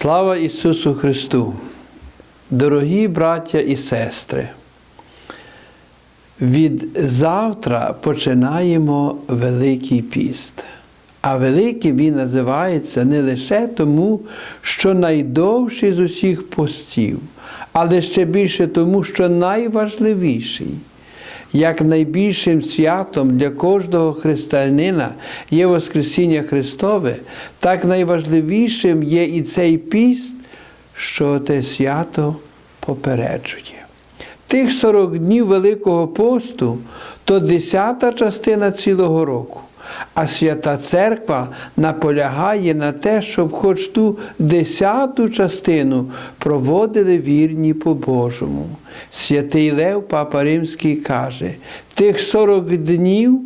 Слава Ісусу Христу! Дорогі браття і сестри! Від завтра починаємо Великий піст. А великий він називається не лише тому, що найдовший з усіх постів, але ще більше тому, що найважливіший. Як найбільшим святом для кожного християнина є Воскресіння Христове, так найважливішим є і цей піст, що те свято попереджує. Тих 40 днів Великого посту то десята частина цілого року. А свята церква наполягає на те, щоб хоч ту десяту частину проводили вірні по Божому. Святий Лев Папа Римський каже, тих 40 днів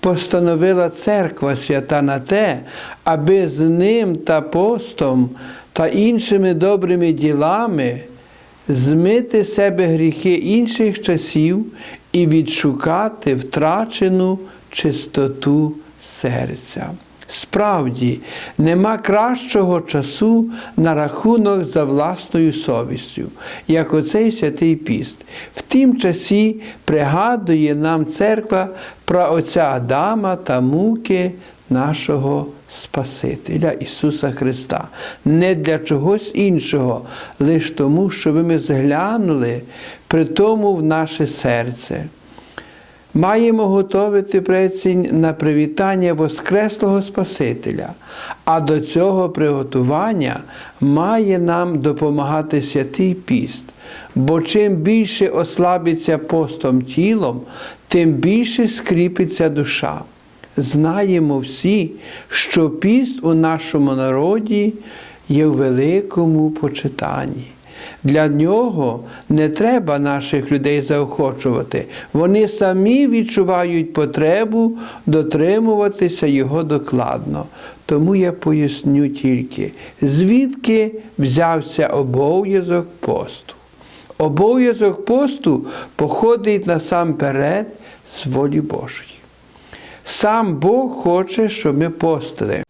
постановила церква свята на те, аби з ним та постом та іншими добрими ділами змити себе гріхи інших часів і відшукати втрачену чистоту серця. Справді, нема кращого часу на рахунок за власною совістю, як оцей святий піст. В тім часі пригадує нам церква про отця Адама та муки нашого Спасителя Ісуса Христа. Не для чогось іншого, лише тому, щоб ми зглянули при тому в наше серце. Маємо готовити прецінь на привітання Воскреслого Спасителя, а до цього приготування має нам допомагати святий піст. Бо чим більше ослабиться постом тілом, тим більше скріпиться душа. Знаємо всі, що піст у нашому народі є в великому почитанні. Для нього не треба наших людей заохочувати. Вони самі відчувають потребу дотримуватися його докладно. Тому я поясню тільки, звідки взявся обов'язок посту. Обов'язок посту походить насамперед з волі Божої. Сам Бог хоче, щоб ми постили.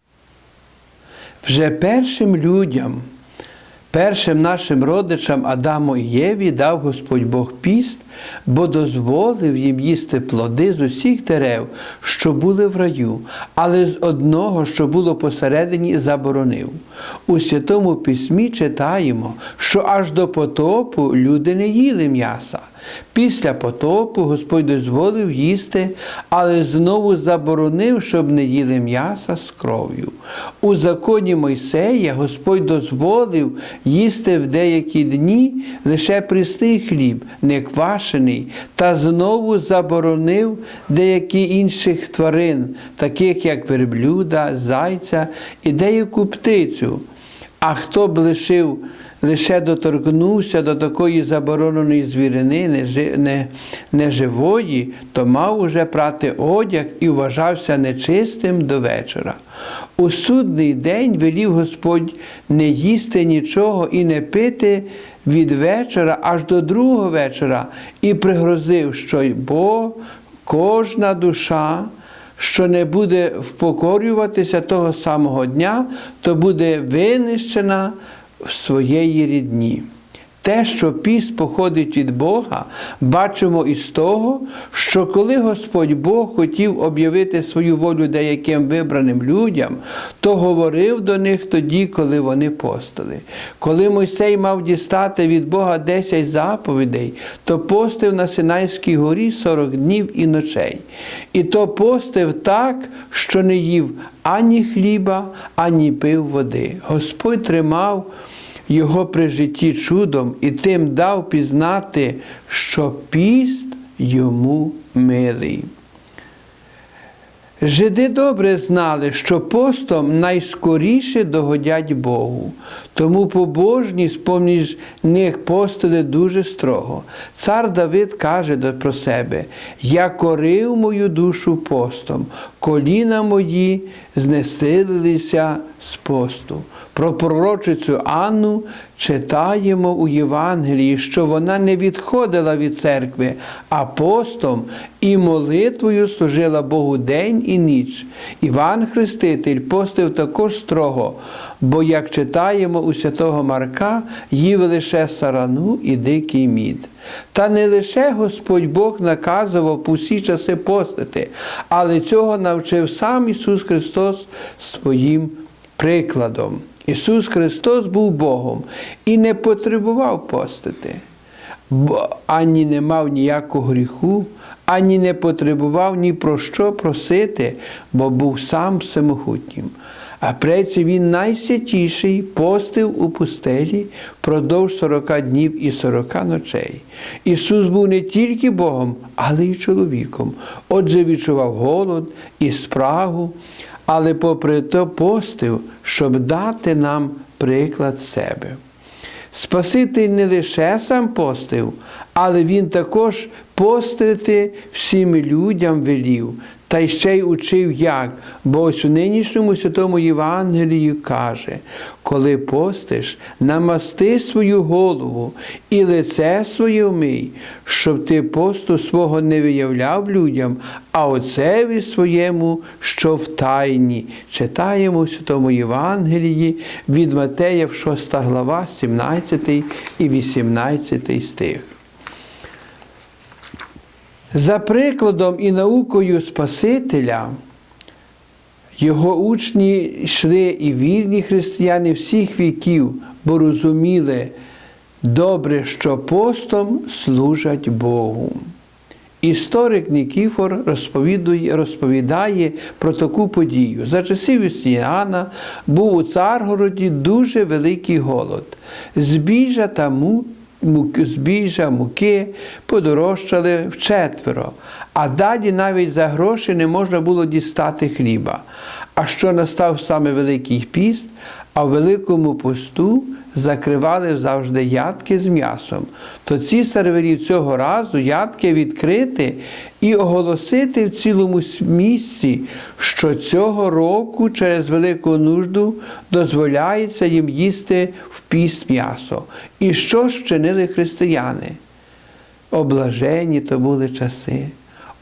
Вже першим людям. Першим нашим родичам Адаму і Єві дав Господь Бог піст, бо дозволив їм їсти плоди з усіх дерев, що були в раю, але з одного, що було посередині, заборонив. У Святому Письмі читаємо, що аж до потопу люди не їли м'яса. Після потопу Господь дозволив їсти, але знову заборонив, щоб не їли м'яса з кров'ю. У законі Мойсея Господь дозволив їсти в деякі дні лише прісний хліб, не квашений, та знову заборонив деякі інших тварин, таких як верблюда, зайця і деяку птицю. А хто б лишив лише доторкнувся до такої забороненої звірини нежи- не- неживої, то мав уже прати одяг і вважався нечистим до вечора. У судний день велів Господь не їсти нічого і не пити від вечора аж до другого вечора, і пригрозив, що бо кожна душа що не буде впокорюватися того самого дня, то буде винищена в своєї рідні. Те, що піст походить від Бога, бачимо із того, що коли Господь Бог хотів об'явити свою волю деяким вибраним людям, то говорив до них тоді, коли вони постили. Коли Мойсей мав дістати від Бога 10 заповідей, то постив на Синайській горі 40 днів і ночей. І то постив так, що не їв ані хліба, ані пив води. Господь тримав його при житті чудом і тим дав пізнати, що піст йому милий. Жиди добре знали, що постом найскоріше догодять Богу, тому побожність поміж них постили дуже строго. Цар Давид каже про себе: Я корив мою душу постом, коліна мої знесилилися з посту. Про пророчицю Анну читаємо у Євангелії, що вона не відходила від церкви, а постом і молитвою служила Богу день і ніч. Іван Хреститель постив також строго, бо, як читаємо у святого Марка, їв лише сарану і дикий мід. Та не лише Господь Бог наказував всі часи постити, але цього навчив сам Ісус Христос своїм прикладом. Ісус Христос був Богом і не потребував постити, ані не мав ніякого гріху, ані не потребував ні про що просити, бо був сам всемогутнім. А преці він найсвятіший постив у пустелі впродовж 40 днів і 40 ночей. Ісус був не тільки Богом, але й чоловіком. Отже, відчував голод і спрагу, але попри то постив, щоб дати нам приклад себе. Спаситель не лише сам постив, але він також постити всім людям велів, та й ще й учив як, бо ось у нинішньому святому Євангелію каже, коли постиш, намасти свою голову і лице своє вмий, щоб ти посту свого не виявляв людям, а отцеві своєму, що в тайні. Читаємо у святому Євангелії від Матея, 6 глава, 17 і 18 стих. За прикладом і наукою Спасителя, його учні йшли і вірні християни всіх віків, бо розуміли добре, що постом служать Богу. Історик Нікіфор розповідає про таку подію. За часів Юстіана був у Царгороді дуже великий голод. Збіжжя та му мук- збіжжя, муки подорожчали вчетверо, а далі навіть за гроші не можна було дістати хліба. А що настав саме Великий піст, а в Великому посту закривали завжди ядки з м'ясом. То цісар велів цього разу ядки відкрити і оголосити в цілому місці, що цього року через велику нужду дозволяється їм їсти в піст м'ясо. І що ж вчинили християни? Облажені то були часи.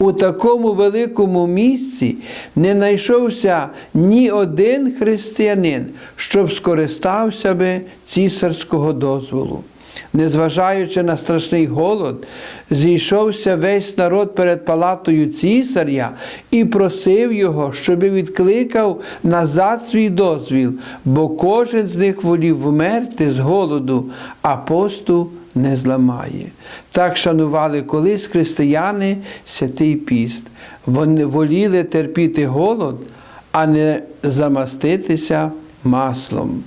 У такому великому місці не знайшовся ні один християнин, щоб скористався би цісарського дозволу. Незважаючи на страшний голод, зійшовся весь народ перед палатою цісаря і просив його, щоби відкликав назад свій дозвіл, бо кожен з них волів вмерти з голоду, а посту не зламає. Так шанували колись християни святий піст. Вони воліли терпіти голод, а не замаститися маслом.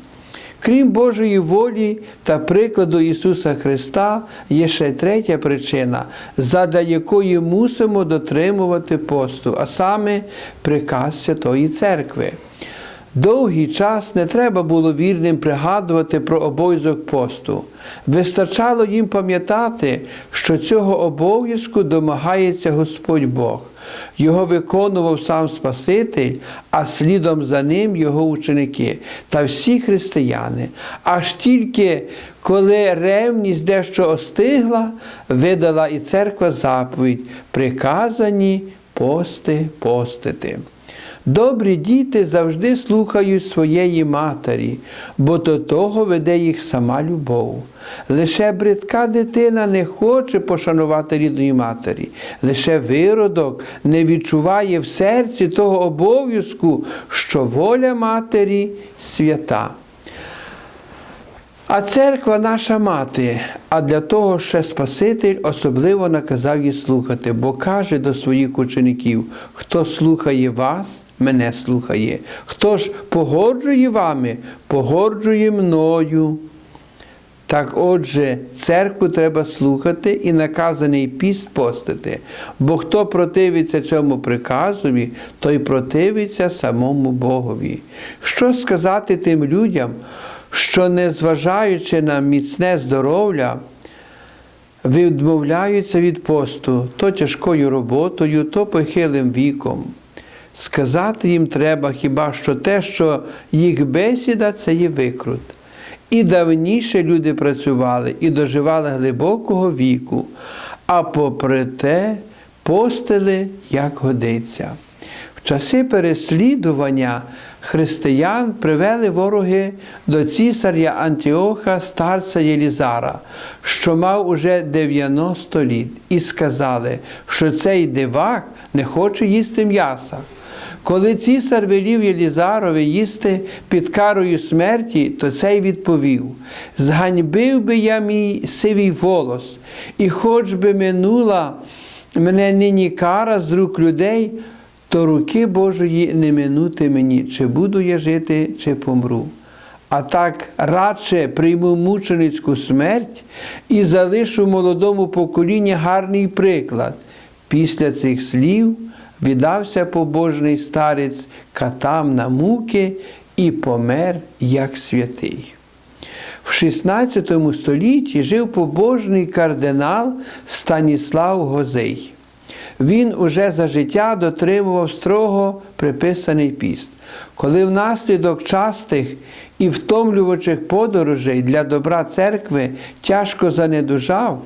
Крім Божої волі та прикладу Ісуса Христа, є ще третя причина, задля якої мусимо дотримувати посту, а саме приказ Святої Церкви. Довгий час не треба було вірним пригадувати про обов'язок посту. Вистачало їм пам'ятати, що цього обов'язку домагається Господь Бог. Його виконував сам Спаситель, а слідом за ним його ученики та всі християни. Аж тільки коли ревність дещо остигла, видала і церква заповідь приказані пости постити. Добрі діти завжди слухають своєї матері, бо до того веде їх сама любов. Лише бридка дитина не хоче пошанувати рідної матері, лише виродок не відчуває в серці того обов'язку, що воля матері свята. А церква наша мати, а для того ще Спаситель особливо наказав їй слухати, бо каже до своїх учеників: хто слухає вас, мене слухає, хто ж погоджує вами, погоджує мною. Так отже, церкву треба слухати і наказаний піст постити, бо хто противиться цьому приказові, той противиться самому Богові. Що сказати тим людям, що, незважаючи на міцне здоров'я, відмовляються від посту то тяжкою роботою, то похилим віком. Сказати їм треба хіба що те, що їх бесіда це є викрут. І давніше люди працювали і доживали глибокого віку, а попри те постили, як годиться. В часи переслідування християн привели вороги до цісаря Антіоха старця Єлізара, що мав уже 90 літ, і сказали, що цей дивак не хоче їсти м'яса. Коли цісар велів Єлізарові їсти під карою смерті, то цей відповів: Зганьбив би я мій сивий волос, і хоч би минула мене нині кара з рук людей, то руки Божої не минути мені, чи буду я жити, чи помру. А так радше прийму мученицьку смерть і залишу молодому поколінню гарний приклад. Після цих слів віддався побожний старець катам на муки і помер як святий. В XVI столітті жив побожний кардинал Станіслав Гозей. Він уже за життя дотримував строго приписаний піст. Коли внаслідок частих і втомлювачих подорожей для добра церкви тяжко занедужав,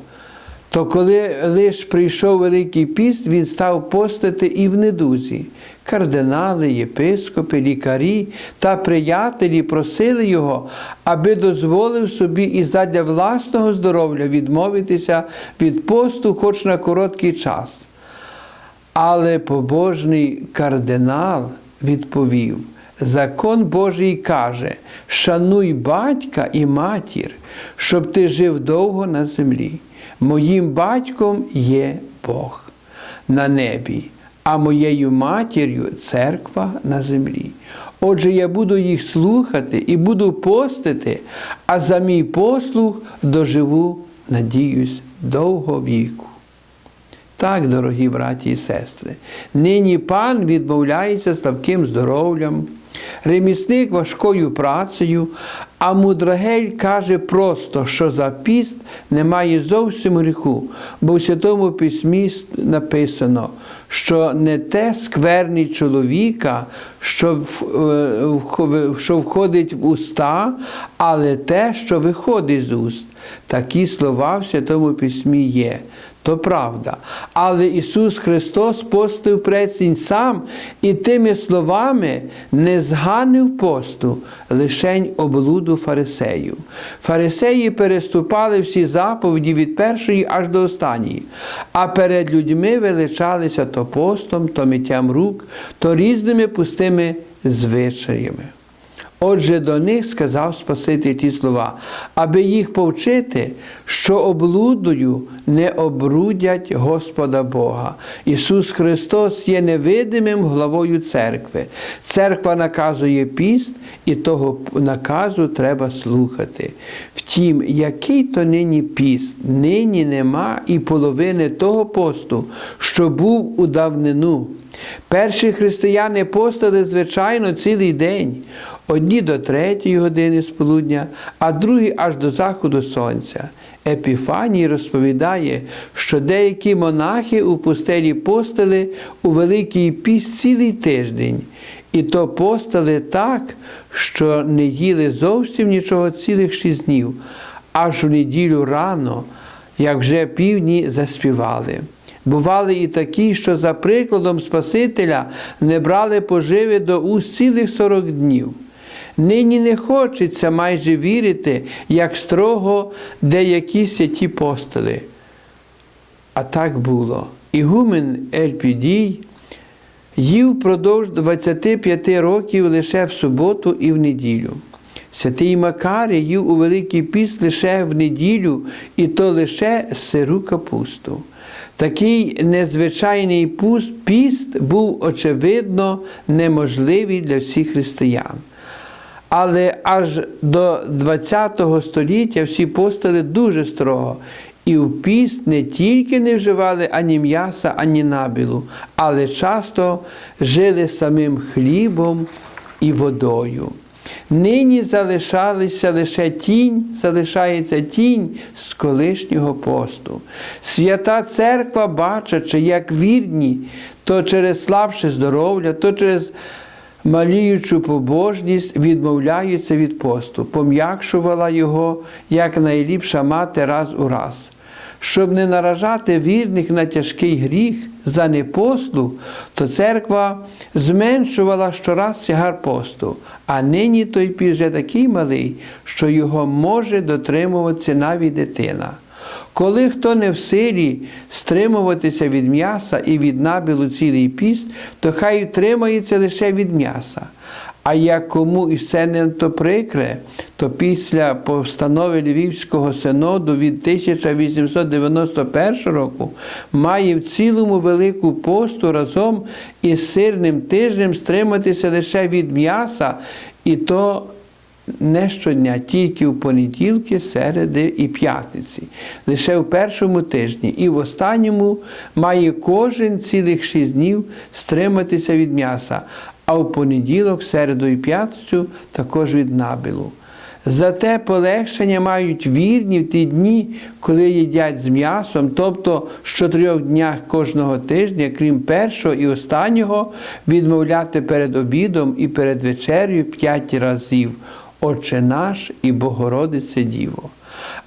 то коли лиш прийшов Великий піст, він став постати і в недузі. Кардинали, єпископи, лікарі та приятелі просили його, аби дозволив собі і задля власного здоров'я відмовитися від посту хоч на короткий час. Але побожний кардинал відповів: Закон Божий каже: шануй батька і матір, щоб ти жив довго на землі. Моїм батьком є Бог на небі, а моєю матір'ю церква на землі. Отже, я буду їх слухати і буду постити, а за мій послух доживу, надіюсь, довго віку. Так, дорогі браті і сестри, нині пан відмовляється слабким здоров'ям, ремісник важкою працею, а мудрагель каже просто, що за піст немає зовсім гріху, бо в Святому Письмі написано, що не те скверний чоловіка, що, що входить в уста, але те, що виходить з уст. Такі слова в Святому Письмі є. То правда. Але Ісус Христос постив прецінь сам і тими словами не зганив посту, лишень облуду фарисеїв. Фарисеї переступали всі заповіді від першої аж до останньої, а перед людьми величалися то постом, то миттям рук, то різними пустими звичаями. Отже, до них сказав Спаситель ті слова, аби їх повчити, що облудою не обрудять Господа Бога. Ісус Христос є невидимим главою церкви. Церква наказує піст, і того наказу треба слухати. Втім, який то нині піст, нині нема і половини того посту, що був у давнину. Перші християни постали, звичайно, цілий день. Одні до третьої години з полудня, а другі аж до заходу сонця. Епіфаній розповідає, що деякі монахи у пустелі постали у Великий піст цілий тиждень, і то постали так, що не їли зовсім нічого цілих шість днів, аж в неділю рано, як вже півдні заспівали. Бували і такі, що за прикладом Спасителя не брали поживи до уст цілих сорок днів. Нині не хочеться майже вірити, як строго деякі святі постили. А так було. Ігумен Ельпідій їв впродовж 25 років лише в суботу і в неділю. Святий Макарій їв у Великий піст лише в неділю, і то лише сиру капусту. Такий незвичайний піст був, очевидно, неможливий для всіх християн. Але аж до ХХ століття всі постили дуже строго. І в піст не тільки не вживали ані м'яса, ані набілу, але часто жили самим хлібом і водою. Нині залишалися лише тінь, залишається тінь з колишнього посту. Свята церква, бачачи, як вірні, то через слабше здоров'я, то через маліючу побожність відмовляються від посту, пом'якшувала його як найліпша мати раз у раз. Щоб не наражати вірних на тяжкий гріх за непослух, то церква зменшувала щораз тягар посту, а нині той піс вже такий малий, що його може дотримуватися навіть дитина. Коли хто не в силі стримуватися від м'яса і від набілу цілий піст, то хай втримається лише від м'яса. А як кому із це не то прикре, то після постанови Львівського синоду від 1891 року має в цілому велику посту разом із сирним тижнем стриматися лише від м'яса, і то не щодня, тільки в понеділки, середи і п'ятниці, лише в першому тижні, і в останньому має кожен цілих шість днів стриматися від м'яса, а в понеділок, середу і п'ятницю також від набілу. Зате полегшення мають вірні в ті дні, коли їдять з м'ясом, тобто що трьох днях кожного тижня, крім першого і останнього, відмовляти перед обідом і перед вечерею п'ять разів. Отче наш і Богородице Діво.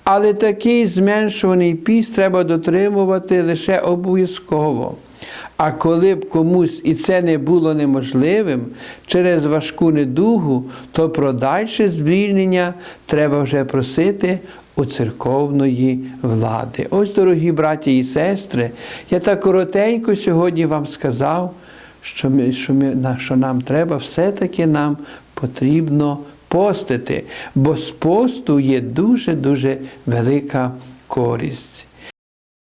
Але такий зменшуваний піст треба дотримувати лише обов'язково. А коли б комусь і це не було неможливим через важку недугу, то про дальше звільнення треба вже просити у церковної влади. Ось, дорогі браті і сестри, я так коротенько сьогодні вам сказав, що, ми, що, ми, що нам треба все-таки нам потрібно постити, бо з посту є дуже-дуже велика користь.